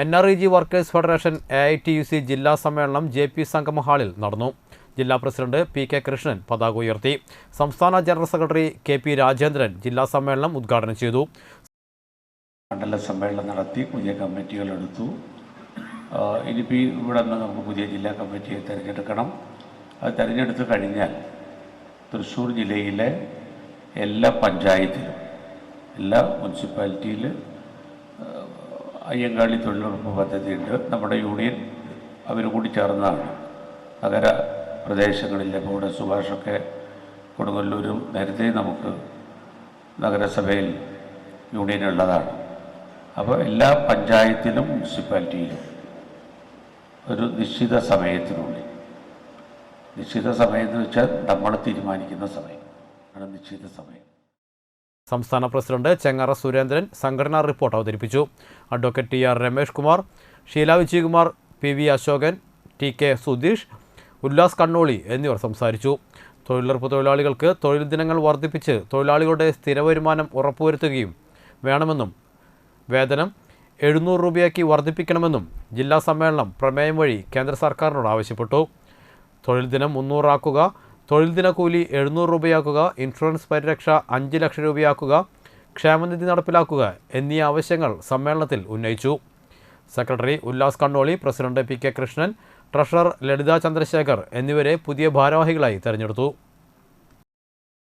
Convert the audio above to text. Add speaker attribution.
Speaker 1: N R E G workers federation A I T U C ജില്ലാ സമ്മേളനം J P സംഗമ ഹാളിൽ നടന്നു. ജില്ലാ പ്രസിഡന്റ് പി കെ കൃഷ്ണൻ പതാക ഉയർത്തി. സംസ്ഥാന general secretary K P Rajendran ജില്ലാ സമ്മേളനം ഉദ്ഘാടനം ചെയ്തു.
Speaker 2: മണ്ഡല സമ്മേളനം നടത്തി പുതിയ കമ്മിറ്റികൾ എടുത്തു. ഇനിയിപ്പോൾ ഇവിടെ നിന്ന് നമുക്ക് പുതിയ ജില്ലാ കമ്മിറ്റിയെ തിരഞ്ഞെടുക്കണം. അത് തിരഞ്ഞെടുത്ത് കഴിഞ്ഞാൽ തൃശ്ശൂർ ജില്ലയിലെ എല്ലാ പഞ്ചായത്തിലും എല്ലാ മുനിസിപ്പാലിറ്റിയിൽ അയ്യങ്കാളി തൊഴിലുറപ്പ് പദ്ധതിയുണ്ട്. നമ്മുടെ യൂണിയൻ അവർ കൂടി ചേർന്നതാണ്. നഗര പ്രദേശങ്ങളിലെ ഇവിടെ സുഭാഷൊക്കെ കൊടുങ്ങല്ലൂരും നേരത്തെ നമുക്ക് നഗരസഭയിൽ യൂണിയൻ ഉള്ളതാണ് അപ്പോൾ എല്ലാ പഞ്ചായത്തിലും മുനിസിപ്പാലിറ്റിയിലും ഒരു നിശ്ചിത സമയത്തിനുള്ളിൽ നിശ്ചിത സമയം എന്ന് വെച്ചാൽ നമ്മൾ തീരുമാനിക്കുന്ന സമയം. ആണ് നിശ്ചിത സമയം.
Speaker 1: സംസ്ഥാന പ്രസിഡന്റ് ചെങ്ങറ സുരേന്ദ്രൻ സംഘടനാ റിപ്പോർട്ട് അവതരിപ്പിച്ചു. Advocate T R Ramesh Kumar Sheela Vijayakumar P V Ashokan T K Sudheesh Ullas Kannoli എന്നിവർ സംസാരിച്ചു. തൊഴിലുറപ്പ് തൊഴിലാളികൾക്ക് തൊഴിൽ ദിനങ്ങൾ വർദ്ധിപ്പിച്ച് തൊഴിലാളികളുടെ സ്ഥിര വരുമാനം ഉറപ്പുവരുത്തുകയും വേണമെന്നും വേതനം എഴുന്നൂറ് രൂപയാക്കി വർദ്ധിപ്പിക്കണമെന്നും ജില്ലാ സമ്മേളനം പ്രമേയം വഴി കേന്ദ്ര സർക്കാരിനോട് ആവശ്യപ്പെട്ടു. തൊഴിൽ ദിനം മുന്നൂറാക്കുക തൊഴിൽ ദിനക്കൂലി കൂലി എഴുന്നൂറ് രൂപയാക്കുക ഇൻഷുറൻസ് പരിരക്ഷ അഞ്ച് ലക്ഷം രൂപയാക്കുക ക്ഷേമനിധി നടപ്പിലാക്കുക എന്നീ ആവശ്യങ്ങൾ സമ്മേളനത്തിൽ ഉന്നയിച്ചു. Secretary Ullas Kannoli president P K Krishnan treasurer Lalitha Chandrashekhar എന്നിവരെ പുതിയ ഭാരവാഹികളായി തെരഞ്ഞെടുത്തു.